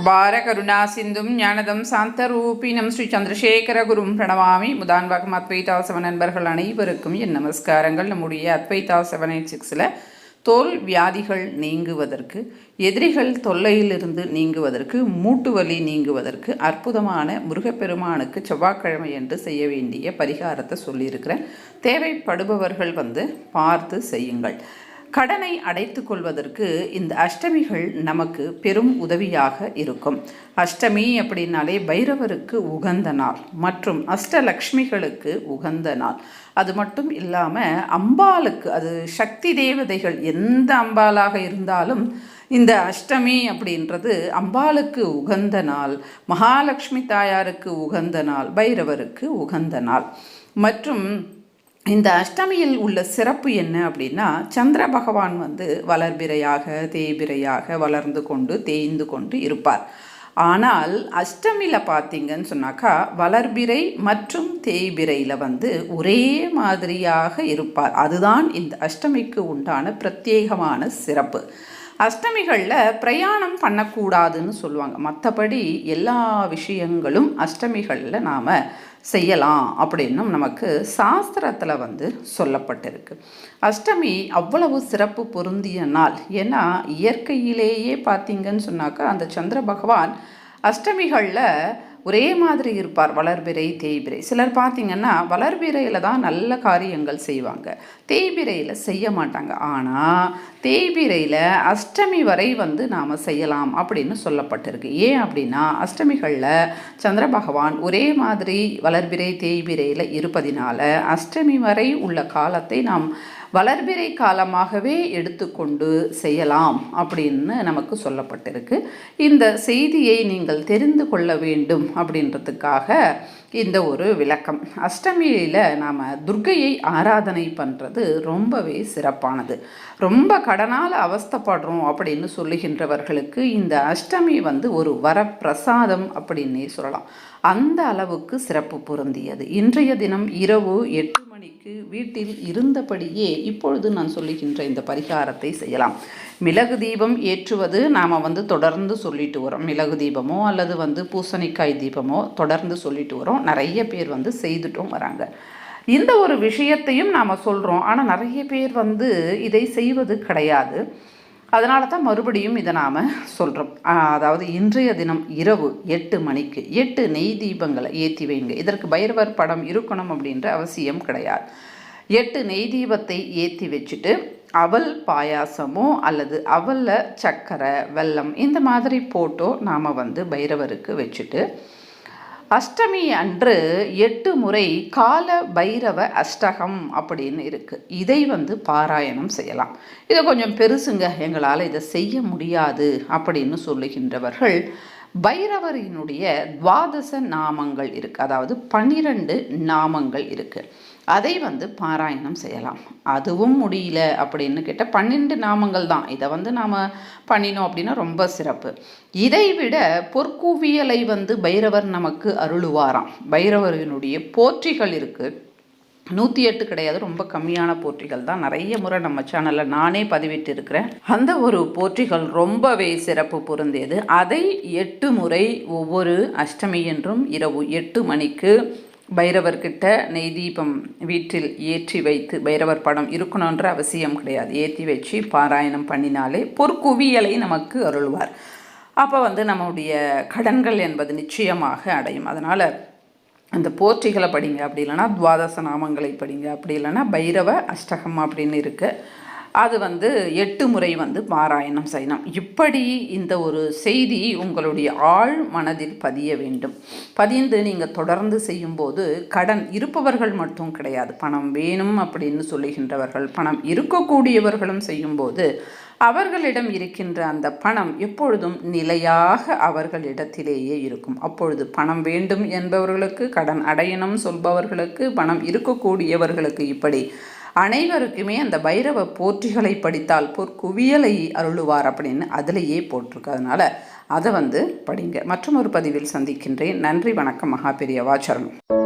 அபார கருணா சிந்தும் ஞானதம் சாந்தரூபினம் ஸ்ரீ சந்திரசேகர குரும் பிரணவாமி முதான்பாகம் அத்வைதாசவ நண்பர்கள் அனைவருக்கும் என் நமஸ்காரங்கள். நம்முடைய அத்வைதாசவன் எயிட் சிக்ஸில் தோல் வியாதிகள் நீங்குவதற்கு எதிரிகள் தொல்லையிலிருந்து நீங்குவதற்கு மூட்டு வலி நீங்குவதற்கு அற்புதமான முருகப்பெருமானுக்கு செவ்வாய்க்கிழமை என்று செய்ய வேண்டிய பரிகாரத்தை சொல்லியிருக்கிறேன். தேவைப்படுபவர்கள் வந்து பார்த்து செய்யுங்கள். கடனை அடைத்து கொள்வதற்கு இந்த அஷ்டமிகள் நமக்கு பெரும் உதவியாக இருக்கும். அஷ்டமி அப்படின்னாலே பைரவருக்கு உகந்த நாள் மற்றும் அஷ்டலக்ஷ்மிகளுக்கு உகந்த நாள். அது மட்டும் இல்லாமல் அம்பாளுக்கு அது சக்தி தேவதைகள் எந்த அம்பாலாக இருந்தாலும் இந்த அஷ்டமி அப்படின்றது அம்பாளுக்கு உகந்த நாள் மகாலட்சுமி தாயாருக்கு உகந்த நாள் பைரவருக்கு உகந்த நாள். மற்றும் இந்த அஷ்டமியில் உள்ள சிறப்பு என்ன அப்படின்னா சந்திர பகவான் வந்து வளர்பிறையாக தேய்பிறையாக வளர்ந்து கொண்டு தேய்ந்து கொண்டு இருப்பார். ஆனால் அஷ்டமியில் பார்த்தீங்கன்னு சொன்னாக்கா வளர்பிறை மற்றும் தேய்பிறையில் வந்து ஒரே மாதிரியாக இருப்பார். அதுதான் இந்த அஷ்டமிக்கு உண்டான பிரத்யேகமான சிறப்பு. அஷ்டமிகளில் பிரயாணம் பண்ணக்கூடாதுன்னு சொல்லுவாங்க. மற்றபடி எல்லா விஷயங்களும் அஷ்டமிகளில் நாம் செய்யலாம் அப்படின்னும் நமக்கு சாஸ்திரத்தில் வந்து சொல்லப்பட்டிருக்கு. அஷ்டமி அவ்வளவு சிறப்பு பொருந்திய நாள். ஏன்னா இயற்கையிலேயே பார்த்தீங்கன்னு சொன்னாக்கா அந்த சந்திர பகவான் அஷ்டமிகளில் ஒரே மாதிரி இருப்பார் வளர்பிறை தேய்பிறை. சிலர் பார்த்திங்கன்னா வளர்பிறையில் தான் நல்ல காரியங்கள் செய்வாங்க. தேய்பிறையில் செய்ய மாட்டாங்க. ஆனால் தேய்பிறையில் அஷ்டமி வரை வந்து நாம் செய்யலாம் அப்படின்னு சொல்லப்பட்டிருக்கு. ஏன் அப்படின்னா அஷ்டமிகளில் சந்திர பகவான் ஒரே மாதிரி வளர்பிறை தேய்பிறையில் இருப்பதினால அஷ்டமி வரை உள்ள காலத்தை நாம் வளர்பிறை காலமாகவே எடுத்துக்கொண்டு செய்யலாம் அப்படின்னு நமக்கு சொல்லப்பட்டிருக்கு. இந்த செய்தியை நீங்கள் தெரிந்து கொள்ள வேண்டும் அப்படின்றதுக்காக இந்த ஒரு விளக்கம். அஷ்டமியில் நாம் துர்கையை ஆராதனை பண்ணுறது ரொம்பவே சிறப்பானது. ரொம்ப கடனால் அவஸ்தப்படுறோம் அப்படின்னு சொல்லுகின்றவர்களுக்கு இந்த அஷ்டமி வந்து ஒரு வரப்பிரசாதம் அப்படின்னே சொல்லலாம். அந்த அளவுக்கு சிறப்பு பொருந்தியது. இன்றைய தினம் இரவு எட்டு மணிக்கு வீட்டில் இருந்தபடியே இப்பொழுது நான் சொல்லுகின்ற இந்த பரிகாரத்தை செய்யலாம். மிளகு தீபம் ஏற்றுவது நாம் வந்து தொடர்ந்து சொல்லிட்டு வரோம். மிளகு தீபமோ அல்லது வந்து பூசணிக்காய் தீபமோ தொடர்ந்து சொல்லிட்டு வரோம். நிறைய பேர் வந்து செய்துட்டும் வராங்க. இந்த ஒரு விஷயத்தையும் நாம் சொல்கிறோம் ஆனால் நிறைய பேர் வந்து இதை செய்வது கிடையாது. அதனால தான் மறுபடியும் இதை நாம் சொல்கிறோம் அதாவது இன்றைய தினம் இரவு எட்டு மணிக்கு எட்டு நெய் தீபங்களை ஏற்றி வைங்க. இதற்கு பைரவர் படம் இருக்கணும் அப்படின்ற அவசியம் கிடையாது. எட்டு நெய் தீபத்தை ஏற்றி வச்சுட்டு அவல் பாயாசமோ அல்லது அவலில் சர்க்கரை வெல்லம் இந்த மாதிரி போட்டோ நாம் வந்து பைரவருக்கு வச்சுட்டு அஷ்டமி அன்று எட்டு முறை கால பைரவ அஷ்டகம் அப்படின்னு இருக்குது இதை வந்து பாராயணம் செய்யலாம். இதை கொஞ்சம் பெருசுங்க. எங்களால் இதை செய்ய முடியாது அப்படின்னு சொல்லுகின்றவர்கள் பைரவரினுடைய துவாதச நாமங்கள் இருக்குது அதாவது பன்னிரண்டு நாமங்கள் இருக்குது அதை வந்து பாராயணம் செய்யலாம். அதுவும் முடியல அப்படின்னு கேட்டால் பன்னெண்டு நாமங்கள் தான். இதை வந்து நாம் பண்ணினோம் அப்படின்னா ரொம்ப சிறப்பு. இதை விட பொற்குவியலை வந்து பைரவர் நமக்கு அருளுவாராம். பைரவரினுடைய போற்றிகள் இருக்குது நூற்றி எட்டு கிடையாது ரொம்ப கம்மியான போற்றிகள் தான். நிறைய முறை நம்ம சேனலில் நானே பதிவிட்டு இருக்கிறேன் அந்த ஒரு போற்றிகள் ரொம்பவே சிறப்பு பொருந்தியது. அதை எட்டு முறை ஒவ்வொரு அஷ்டமி என்றும் இரவு எட்டு மணிக்கு பைரவர்கிட்ட நெய் தீபம் வீட்டில் ஏற்றி வைத்து பைரவர் படம் இருக்கணுன்ற அவசியம் கிடையாது. ஏற்றி வச்சு பாராயணம் பண்ணினாலே பொற்குவியலை நமக்கு அருள்வார். அப்போ வந்து நம்முடைய கடன்கள் என்பது நிச்சயமாக அடையும். அதனால் அந்த போற்றிகளை படிங்க. அப்படி இல்லைன்னா துவாதச நாமங்களை படிங்க. அப்படி இல்லைன்னா பைரவ அஷ்டகம் அப்படின்னு இருக்குது அது வந்து எட்டு முறை வந்து பாராயணம் செய்யணும். இப்படி இந்த ஒரு செய்தி உங்களுடைய ஆழ் மனதில் பதிய வேண்டும். பதிந்து நீங்கள் தொடர்ந்து செய்யும்போது கடன் இருப்பவர்கள் மட்டும் கிடையாது. பணம் வேணும் அப்படின்னு சொல்லுகின்றவர்கள் பணம் இருக்கக்கூடியவர்களும் செய்யும்போது அவர்களிடம் இருக்கின்ற அந்த பணம் எப்பொழுதும் நிலையாக அவர்களிடத்திலேயே இருக்கும். அப்பொழுது பணம் வேண்டும் என்பவர்களுக்கு கடன் அடையணும் சொல்பவர்களுக்கு பணம் இருக்கக்கூடியவர்களுக்கு இப்படி அனைவருக்குமே அந்த பைரவ போற்றிகளை படித்தால் போர் குவியலை அருளுவார் அப்படின்னு அதிலேயே போட்டிருக்கு. அதனால் அதை வந்து படிங்க. மற்றும் ஒரு பதிவில் சந்திக்கின்றேன். நன்றி வணக்கம் மகாபெரியவா சரணம்